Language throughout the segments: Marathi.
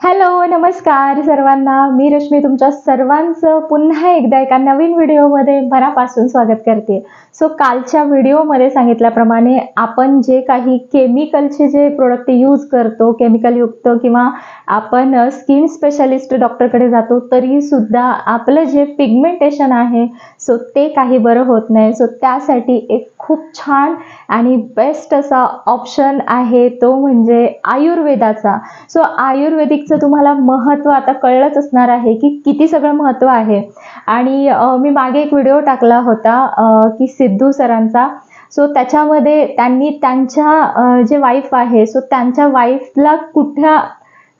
हॅलो नमस्कार सर्वांना. मी रश्मी तुमच्या सर्वांचं पुन्हा एकदा एका नवीन व्हिडिओमध्ये मनापासून स्वागत करते. सो कालच्या व्हिडिओमध्ये सांगितल्याप्रमाणे आपण जे काही केमिकलचे जे प्रोडक्ट यूज करतो केमिकलयुक्त किंवा आपण स्किन स्पेशालिस्ट डॉक्टरकडे जातो तरीसुद्धा आपलं जे पिगमेंटेशन आहे सो ते काही बरं होत नाही. सो त्यासाठी एक खूप छान आणि बेस्ट असा ऑप्शन आहे तो म्हणजे आयुर्वेदाचा. सो आयुर्वेदिक आयुर्वेदिकचं तुम्हाला महत्त्व आता कळलंच असणार आहे की किती सगळं महत्त्व आहे. आणि मी मागे एक व्हिडिओ टाकला होता की सिद्धू सरांचा. सो त्याच्यामध्ये त्यांनी त्यांच्या जे वाईफ आहे सो त्यांच्या वाईफला कुठल्या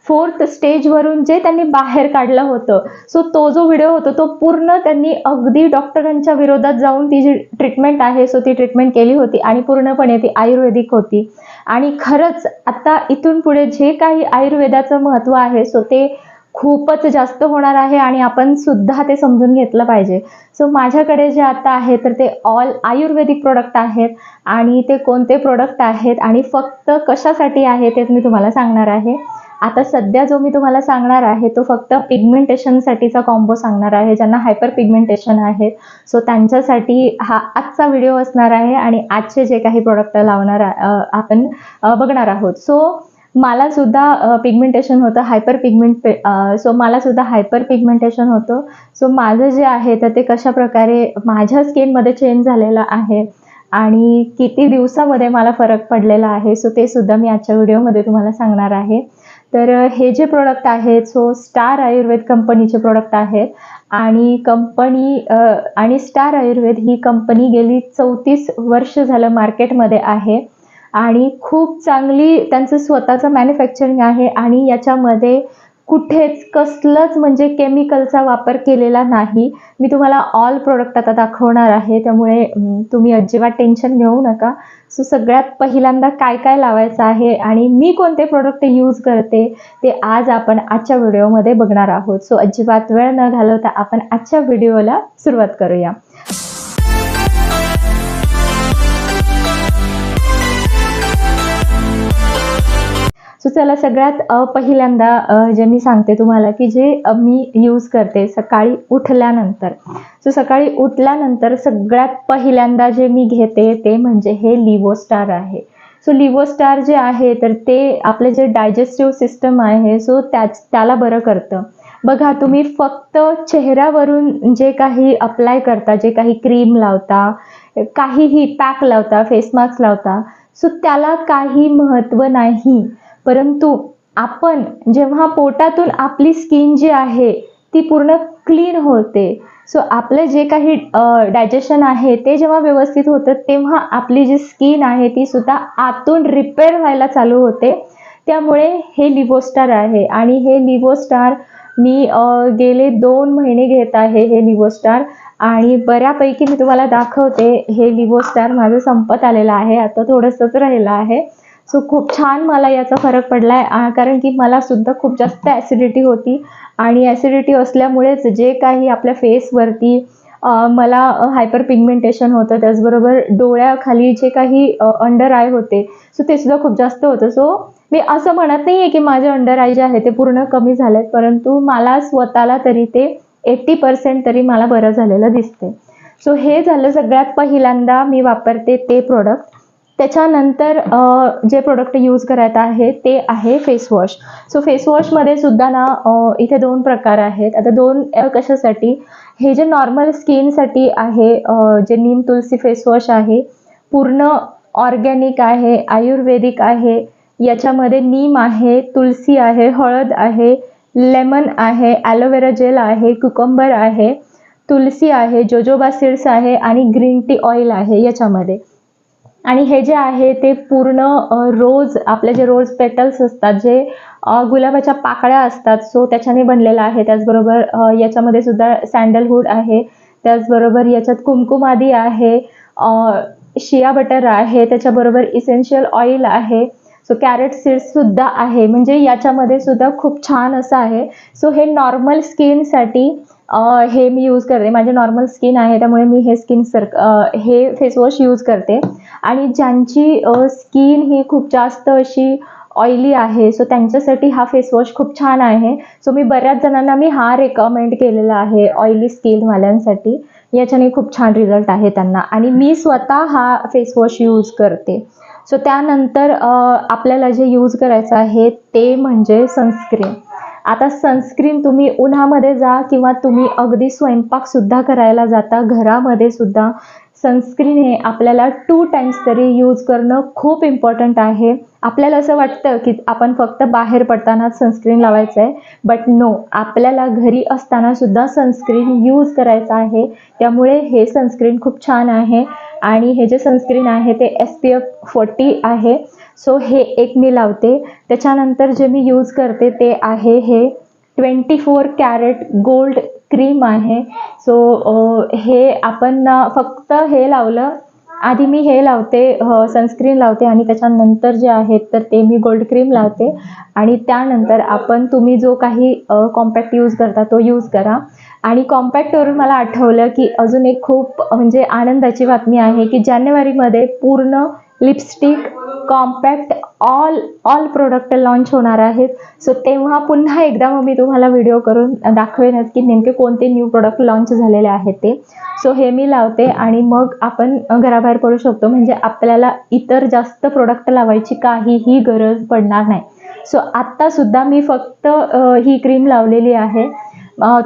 फोर्थ स्टेजवरून जे त्यांनी बाहेर काढलं होतं. सो तो जो व्हिडिओ होता तो पूर्ण त्यांनी अगदी डॉक्टरांच्या विरोधात जाऊन ती जी ट्रीटमेंट आहे सो ती ट्रीटमेंट केली होती आणि पूर्णपणे ती आयुर्वेदिक होती. आणि खरंच आता इथून पुढे जे काही आयुर्वेदाचं महत्त्व आहे सो ते खूपच जास्त होणार आहे आणि आपण सुद्धा ते समजून घेतलं पाहिजे. सो माझ्याकडे जे आता आहे तर ते ऑल आयुर्वेदिक प्रोडक्ट आहेत आणि ते कोणते प्रोडक्ट आहेत आणि फक्त कशासाठी आहे तेच मी तुम्हाला सांगणार आहे. आता सध्या जो मी तुम्हाला सांगणार आहे तो फक्त पिगमेंटेशनसाठीचा कॉम्बो सांगणार आहे ज्यांना हायपर पिगमेंटेशन आहे. सो त्यांच्यासाठी हा आजचा व्हिडिओ असणार आहे आणि आजचे जे काही प्रोडक्ट लावणार आपण बघणार आहोत. सो मला सुद्धा पिगमेंटेशन होतं हायपर पिगमेंट सो मला सुद्धा हायपर पिगमेंटेशन होतं. सो माझं जे आहे तर ते कशा प्रकारे माझ्या स्किनमध्ये चेंज झालेलं आहे आणि किती दिवसामध्ये मला फरक पडलेला आहे सो ते सुद्धा मी आजच्या व्हिडिओमध्ये तुम्हाला सांगणार आहे. तर हे जे प्रोडक्ट आहेत सो स्टार आयुर्वेद कंपनीचे प्रोडक्ट आहेत. आणि कंपनी आणि स्टार आयुर्वेद ही कंपनी गेली चौतीस वर्ष झालं मार्केटमध्ये आहे. आणि खूप चांगली त्यांचं स्वतःचं मॅन्युफॅक्चरिंग आहे आणि याच्यामध्ये कुठेच कसलंच म्हणजे केमिकलचा वापर केलेला नाही. मी तुम्हाला ऑल प्रोडक्ट आता दाखवणार आहे. त्यामुळे तुम्ही अजिबात टेन्शन घेऊ नका. सो सगळ्यात पहिल्यांदा काय काय लावायचं आहे आणि मी कोणते प्रोडक्ट यूज करते ते आज आपण आजच्या व्हिडिओमध्ये बघणार आहोत. सो अजिबात वेळ न घालवता आपण आजच्या व्हिडिओला सुरुवात करूया. सो चला सगळ्यात पहिल्यांदा जे मी सांगते तुम्हाला की जे मी यूज करते सकाळी उठल्यानंतर. सो सकाळी उठल्यानंतर सगळ्यात पहिल्यांदा जे मी घेते ते म्हणजे हे लिवोस्टार आहे. सो लिवोस्टार जे आहे तर ते आपले जे डायजेस्टिव्ह सिस्टम आहे सो त्याच त्याला बरं करतं. बघा तुम्ही फक्त चेहऱ्यावरून जे काही अप्लाय करता जे काही क्रीम लावता काहीही पॅक लावता फेस मास्क लावता सो त्याला काही महत्त्व नाही. परंतु आपण जेव्हा पोटातून आपली स्किन जी आहे ती पूर्ण क्लीन होते. सो आपलं जे काही डायजेशन आहे ते जेव्हा व्यवस्थित होतं तेव्हा आपली जी स्किन आहे ती सुद्धा आतून रिपेअर व्हायला चालू होते. त्यामुळे हे लिवोस्टार आहे आणि हे लिवोस्टार मी गेले दोन महिने घेत आहे हे लिवोस्टार आणि बऱ्यापैकी मी तुम्हाला दाखवते हे लिवोस्टार माझं संपत आलेलं आहे आता थोडंसंच राहिलं आहे. सो खूप छान मला याचा फरक पडला आहे कारण की मला सुद्धा खूप जास्त ॲसिडिटी होती. आणि ॲसिडिटी असल्यामुळेच जे काही आपल्या फेसवरती मला हायपर पिगमेंटेशन होतं. त्याचबरोबर डोळ्याखाली जे काही अंडर आय होते सो ते सुद्धा खूप जास्त होतं. सो मी असं म्हणत नाही आहे की माझे अंडर आय जे आहे ते पूर्ण कमी झालेत परंतु मला स्वतःला तरी ते एट्टी पर्सेंट तरी मला बरं झालेलं दिसते सो हे झालं सगळ्यात पहिल्यांदा मी वापरते ते प्रोडक्ट त्याच्यानंतर जे प्रोडक्ट यूज करायचं आहे ते आहे फेसवॉश सो फेसवॉशमध्ये सुद्धा ना इथे दोन प्रकार आहेत. आता दोन कशासाठी? हे जे नॉर्मल स्किनसाठी आहे जे नीम तुलसी फेसवॉश आहे पूर्ण ऑर्गॅनिक आहे आयुर्वेदिक आहे याच्यामध्ये नीम आहे तुलसी आहे हळद आहे लेमन आहे ॲलोवेरा जेल आहे कुकंबर आहे तुलसी आहे जोजोबा सीड्स आहे आणि ग्रीन टी ऑइल आहे याच्यामध्ये. आणि हे जे आहे ते पूर्ण रोज आपले जे रोज पेटल्स असतात जे गुलाबाच्या पाकळ्या असतात सो त्याच्याने बनलेलं आहे. त्याचबरोबर याच्यामध्ये सुद्धा सँडलवूड आहे. त्याचबरोबर याच्यात कुमकुमादी आहे. शिया बटर आहे. त्याच्याबरोबर इसेन्शियल ऑइल आहे. सो कॅरेट सीड्ससुद्धा आहे. म्हणजे याच्यामध्ये सुद्धा खूप छान असं आहे. सो हे नॉर्मल स्किनसाठी हे मी यूज करते. माझे नॉर्मल स्किन आहे त्यामुळे मी हे स्किन सर हे फेसवॉश यूज करते. आणि ज्यांची स्किन ही खूप जास्त अशी ऑइली आहे सो त्यांच्यासाठी हा फेसवॉश खूप छान आहे. सो मी बऱ्याच जणांना मी हा रेकमेंड केलेला आहे ऑइली स्किनवाल्यांसाठी याच्याने खूप छान रिझल्ट आहे त्यांना. आणि मी स्वतः हा फेसवॉश यूज करते. सो त्यानंतर आपल्याला जे यूज करायचं आहे ते म्हणजे सनस्क्रीन आता सनस्क्रीन तुम्ही उन्हामध्ये जा किंवा तुम्ही अगदी स्वयंपाकसुद्धा करायला जाता घरामध्ये सुद्धा सनस्क्रीन हे आपल्याला टू टाइम्स तरी यूज करणं खूप इम्पॉर्टंट आहे. आपल्याला असं वाटतं की आपण फक्त बाहेर पडतानाच सनस्क्रीन लावायचं आहे बट नो आपल्याला घरी असताना सुद्धा सनस्क्रीन यूज करायचं आहे. त्यामुळे हे सनस्क्रीन खूप छान आहे आणि हे जे सनस्क्रीन आहे ते एस पी एफ फोर्टी आहे. सो हे एक मी लावते. त्याच्यानंतर जे मी यूज करते ते आहे हे twenty four carat gold cream आहे. सो हे आपण फक्त हे लावलं आधी मी हे लावते सनस्क्रीन लावते आणि त्याच्यानंतर जे आहेत तर ते मी गोल्ड क्रीम लावते. आणि त्यानंतर आपण तुम्ही जो काही कॉम्पॅक्ट यूज करता तो यूज करा. आणि कॉम्पॅक्टवरून मला आठवलं की अजून एक खूप म्हणजे आनंदाची बातमी आहे की जानेवारीमध्ये पूर्ण lipstick compact all all product launch होणार आहेत. सो तेव्हा पुन्हा एकदा मग मी तुम्हाला व्हिडिओ करून दाखवेनच की नेमके कोणते न्यू प्रोडक्ट लॉन्च झालेले आहेत ते. सो हे मी लावते आणि मग आपण घराबाहेर पडू शकतो. म्हणजे आपल्याला इतर जास्त प्रोडक्ट लावायची काहीही गरज पडणार नाही. सो आत्तासुद्धा मी फक्त ही क्रीम लावलेली आहे.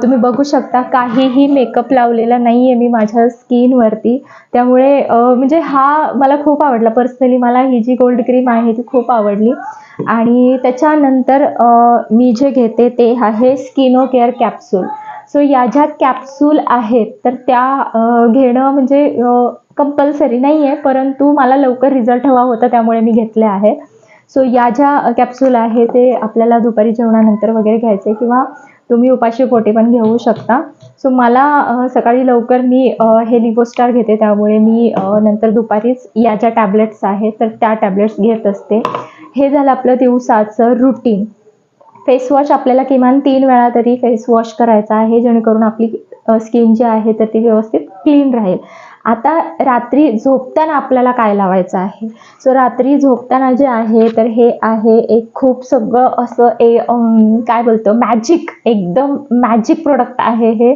तुम्ही बघू शकता काहीही मेकअप लावलेला नाही आहे मी माझ्या स्किनवरती त्यामुळे म्हणजे हा मला खूप आवडला. पर्सनली मला ही जी गोल्ड क्रीम आहे ती खूप आवडली. आणि त्याच्यानंतर मी जे घेते ते आहे स्किनो केअर कॅप्सूल सो या ज्या कॅप्सूल आहेत तर त्या घेणं म्हणजे कंपल्सरी नाही आहे परंतु मला लवकर रिझल्ट हवा होता त्यामुळे मी घेतले आहे सो या ज्या कॅप्सूल आहे ते आपल्याला दुपारी जेवणानंतर वगैरे घ्यायचे किंवा तुम्ही उपाशी पोटी पण घेऊ शकता. सो मला सकाळी लवकर मी हे लिपोस्टार घेते. त्यामुळे मी नंतर दुपारीच या ज्या टॅबलेट्स आहेत तर त्या टॅबलेट्स घेत असते. हे झालं आपलं दिवसाचं रुटीन फेस वॉश आपल्याला किमान तीन वेळा तरी फेस वॉश करायचा आहे जेणेकरून आपली स्किन जी आहे तर ती व्यवस्थित क्लीन राहील. आता रात्री झोपताना आपल्याला काय लावायचं आहे? सो रात्री झोपताना जे आहे तर हे आहे एक खूप सगळं असं ए काय बोलतो? मॅजिक एकदम मॅजिक प्रोडक्ट आहे हे.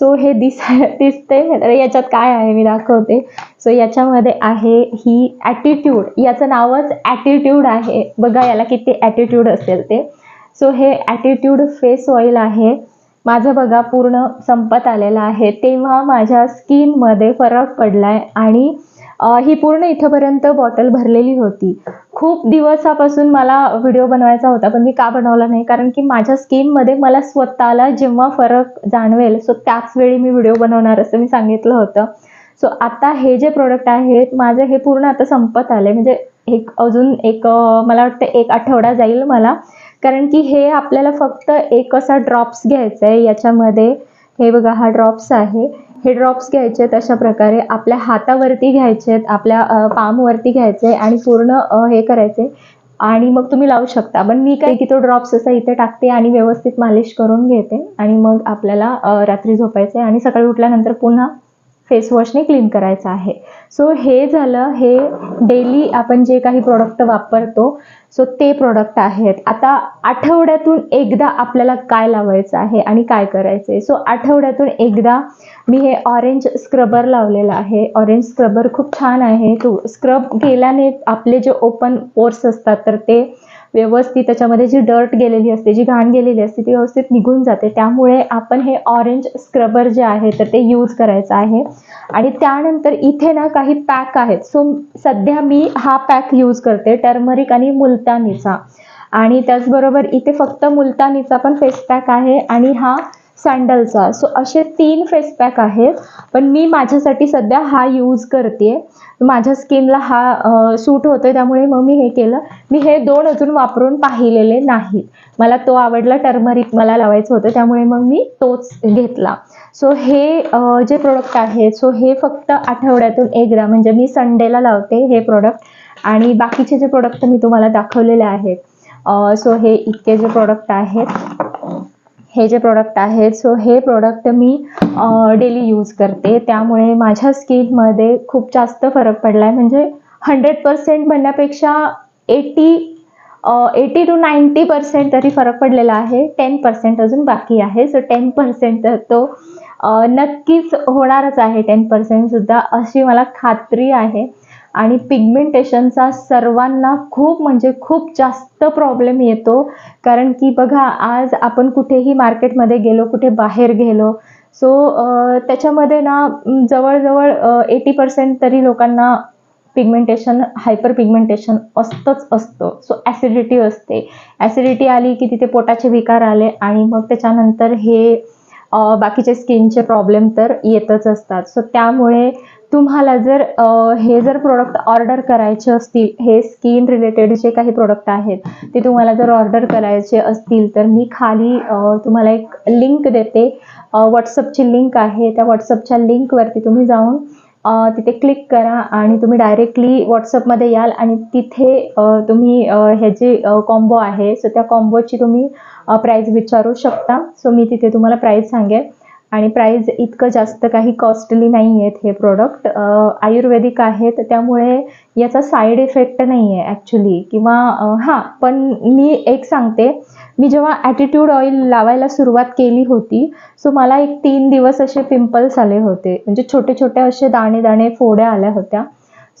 सो हे दिस दिसते तर याच्यात काय आहे मी दाखवते. सो याच्यामध्ये आहे ही ॲटिट्यूड याचं नावच ॲटिट्यूड आहे. बघा याला किती ॲटिट्यूड असेल ते. सो हे ॲटिट्यूड फेस ऑइल आहे. माझं बघा पूर्ण संपत आलेलं आहे. तेव्हा माझ्या स्किनमध्ये फरक पडला आहे आणि ही पूर्ण इथंपर्यंत बॉटल भरलेली होती. खूप दिवसापासून मला व्हिडिओ बनवायचा होता पण मी का बनवला नाही? कारण की माझ्या स्किनमध्ये मला स्वतःला जेव्हा फरक जाणवेल सो त्याच वेळी मी व्हिडिओ बनवणार असं मी सांगितलं होतं. सो आता हे जे प्रोडक्ट आहेत माझं हे पूर्ण आता संपत आले म्हणजे एक अजून एक मला वाटतं एक आठवडा जाईल मला. कारण की हे आपल्याला फक्त एक असा ड्रॉप्स घ्यायचा आहे. याच्यामध्ये हे बघा हा ड्रॉप्स आहे. हे ड्रॉप्स घ्यायचे आहेत अशा प्रकारे. आपल्या हातावरती घ्यायचे आहेत आपल्या पामवरती घ्यायचे आणि पूर्ण हे करायचे आणि मग तुम्ही लावू शकता. पण मी काय की तो ड्रॉप्स असा इथे टाकते आणि व्यवस्थित मालिश करून घेते. आणि मग आपल्याला रात्री झोपायचं आहे. आणि सकाळी उठल्यानंतर पुन्हा फेसवॉशने क्लीन करायचं आहे. सो हे झालं हे डेली आपण जे काही प्रोडक्ट वापरतो सो ते प्रोडक्ट आहेत. आता आठवड्यातून एकदा आपल्याला काय लावायचं आहे आणि काय करायचं आहे सो आठवड्यातून एकदा मी हे ऑरेंज स्क्रबर लावलेलं आहे. ऑरेंज स्क्रबर खूप छान आहे. तो स्क्रब केल्याने आपले जे ओपन पोर्स असतात तर ते व्यवस्थित त्याच्यामध्ये जी डर्ट गेलेली असते जी घाण गेलेली असते ती व्यवस्थित निघून जाते. त्यामुळे आपण हे ऑरेंज स्क्रबर जे आहे तर ते यूज करायचं आहे. आणि त्यानंतर इथे ना काही पॅक आहेत. सो सध्या मी हा पॅक यूज करते टर्मरिक आणि मुलतानीचा. आणि त्याचबरोबर इथे फक्त मुलतानीचा पण फेस पॅक आहे. आणि हा सँडलचा सो असे तीन फेस पॅक आहेत. पण मी माझ्यासाठी सध्या हा यूज करते माझ्या स्किनला हा सूट होतो त्यामुळे मग मी हे केलं. मी हे दोन अजून वापरून पाहिलेले नाहीत मला तो आवडला टर्मरिक मला लावायचं होतं. त्यामुळे मग मी तोच घेतला. सो हे जे प्रोडक्ट आहेत सो हे फक्त आठवड्यातून एकदा म्हणजे मी संडेला लावते हे प्रोडक्ट आणि बाकीचे जे प्रोडक्ट मी तुम्हाला दाखवलेले आहेत सो हे इतके जे प्रोडक्ट आहेत. हे जे प्रोडक्ट आहेत सो हे प्रोडक्ट मी डेली यूज करते. त्यामुळे माझ्या स्किनमध्ये खूप जास्त फरक पडला आहे म्हणजे हंड्रेड पर्सेंट म्हणण्यापेक्षा eighty eighty to ninety percent तरी फरक पडलेला आहे. टेन पर्सेंट अजून बाकी आहे. सो टेन पर्सेंट तर तो नक्कीच होणारच आहे. टेन पर्सेंटसुद्धा अशी मला खात्री आहे. आणि पिगमेंटेशनचा सर्वांना खूप म्हणजे खूप जास्त प्रॉब्लेम येतो. कारण की बघा आज आपण कुठेही मार्केटमध्ये गेलो कुठे बाहेर गेलो सो त्याच्यामध्ये ना जवळजवळ एटी पर्सेंट तरी लोकांना पिगमेंटेशन हायपर पिगमेंटेशन असतंच असतं. सो ॲसिडिटी असते. ॲसिडिटी आली की तिथे पोटाचे विकार आले आणि मग त्याच्यानंतर हे बाकीचे स्किनचे प्रॉब्लेम तर येतच असतात. सो त्यामुळे तुम्हाला जर हे जर प्रोडक्ट ऑर्डर करायचे असतील हे स्किन रिलेटेड जे काही प्रोडक्ट आहेत ते तुम्हाला जर ऑर्डर करायचे असतील तर मी खाली तुम्हाला एक लिंक देते. व्हॉट्सअपची लिंक आहे. त्या व्हॉट्सअपच्या लिंकवरती तुम्ही जाऊन तिथे क्लिक करा आणि तुम्ही डायरेक्टली व्हॉट्सअपमध्ये याल आणि तिथे तुम्ही हे जे कॉम्बो आहे सो त्या कॉम्बोची तुम्ही प्राईज विचारू शकता. सो मी तिथे तुम्हाला प्राईज सांगेन. आणि प्राईज इतकं जास्त काही कॉस्टली नाही आहेत हे प्रोडक्ट आयुर्वेदिक आहेत त्यामुळे याचा साईड इफेक्ट नाही आहे ॲक्च्युली किंवा हां पण मी एक सांगते. मी जेव्हा ॲटिट्यूड ऑइल लावायला सुरुवात केली होती सो मला एक तीन दिवस असे पिंपल्स आले होते. म्हणजे छोटे छोटे असे दाणे दाणे फोड्या आल्या होत्या.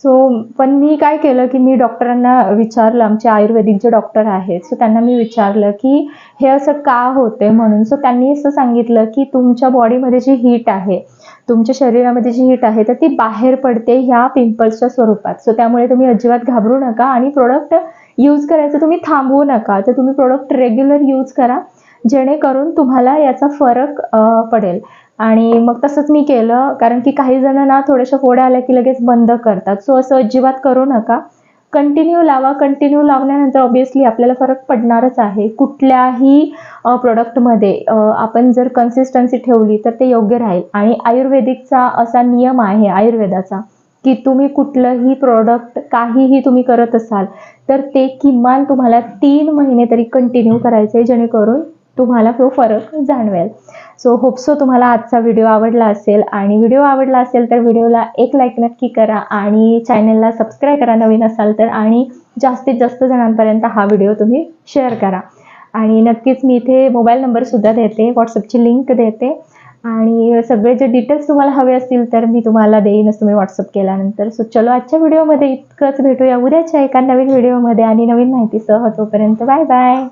सो पण मी काय केलं की मी डॉक्टरांना विचारलं आमचे आयुर्वेदिक जे डॉक्टर आहेत सो त्यांना मी विचारलं की हे असं का होते म्हणून. सो त्यांनी असं सांगितलं की तुमच्या बॉडीमध्ये जी हीट आहे तुमच्या शरीरामध्ये जी हीट आहे तर ती बाहेर पडते ह्या पिंपल्सच्या स्वरूपात. सो त्यामुळे तुम्ही अजिबात घाबरू नका आणि प्रोडक्ट यूज करायचं तुम्ही थांबवू नका. तर तुम्ही प्रोडक्ट रेग्युलर यूज करा जेणेकरून तुम्हाला याचा फरक पडेल. आणि मग तसंच मी केलं कारण की काही जण ना थोड्याशा फोड्या आल्या की लगेच बंद करतात. सो असं अजिबात करू नका. कंटिन्यू लावा कंटिन्यू लावल्यानंतर ऑब्विसली आपल्याला फरक पडणारच आहे. कुठल्याही प्रोडक्टमध्ये आपण जर कन्सिस्टन्सी ठेवली तर ते योग्य राहील. आणि आयुर्वेदिकचा असा नियम आहे आयुर्वेदाचा की तुम्ही कुठलंही प्रोडक्ट काहीही तुम्ही करत असाल तर ते किमान तुम्हाला तीन महिने तरी कंटिन्यू करायचे जेणेकरून तुम्हाला तो फरक जाणवेल. सो होपसो तुम्हाला आजचा व्हिडिओ आवडला असेल. आणि व्हिडिओ आवडला असेल तर व्हिडिओला एक लाईक नक्की करा आणि चॅनलला सबस्क्राईब करा नवीन असाल तर. आणि जास्तीत जास्त जणांपर्यंत हा व्हिडिओ तुम्ही शेअर करा. आणि नक्कीच मी इथे मोबाईल नंबरसुद्धा देते व्हॉट्सअपची लिंक देते. आणि सगळे जे डिटेल्स तुम्हाला हवे असतील तर मी तुम्हाला देईनच तुम्ही व्हॉट्सअप केल्यानंतर. सो चलो आजच्या व्हिडिओमध्ये इतकंच भेटूया. उद्याच्या एका नवीन व्हिडिओमध्ये आणि नवीन माहितीसह तोपर्यंत बाय बाय